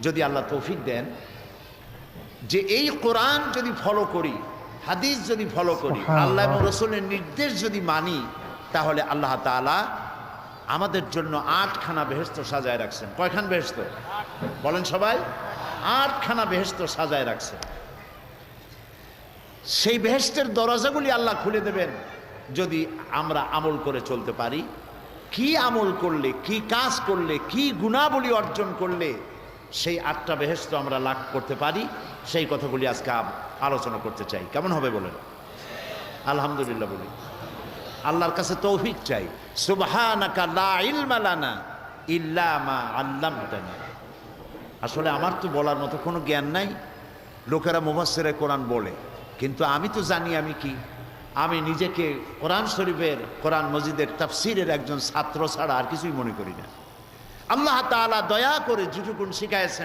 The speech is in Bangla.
যদি আল্লাহ তৌফিক দেন যে এই কোরআন যদি ফলো করি হাদিস যদি ফলো করি আল্লাহ এবং রসুলের নির্দেশ যদি মানি তাহলে আল্লাহ তাআলা আমাদের জন্য আটখানা বেহেস্ত সাজায় রাখছেন। কয়খান বেহেস্ত বলেন সবাই। আটখানা বেহেস্ত সাজায় রাখছেন। সেই বেহেস্তের দরজাগুলি আল্লাহ খুলে দেবেন যদি আমরা আমল করে চলতে পারি। কি আমল করলে কি কাজ করলে কি গুণাবলী অর্জন করলে সেই আটটা বেহেস্ত আমরা লাভ করতে পারি। সেই কথাগুলি আজকে আলোচনা করতে চাই। কেমন হবে বলেন? আলহামদুলিল্লাহ বলি। আল্লাহর কাছে তৌফিক চাই। সুবহানাকা লা ইলমা ইল্লা মা আসলে আমার তো বলার মতো কোনো জ্ঞান নাই। লোকেরা মুফাসসিরে কোরআন বলে। কিন্তু আমি তো জানি আমি কি। আমি নিজেকে কোরআন শরীফের, কোরআন মজিদের তাফসিরের একজন ছাত্র ছাড়া আর কিছুই মনে করি না। আল্লাহ তালা দয়া করে যেটুকুন শিখাইছেন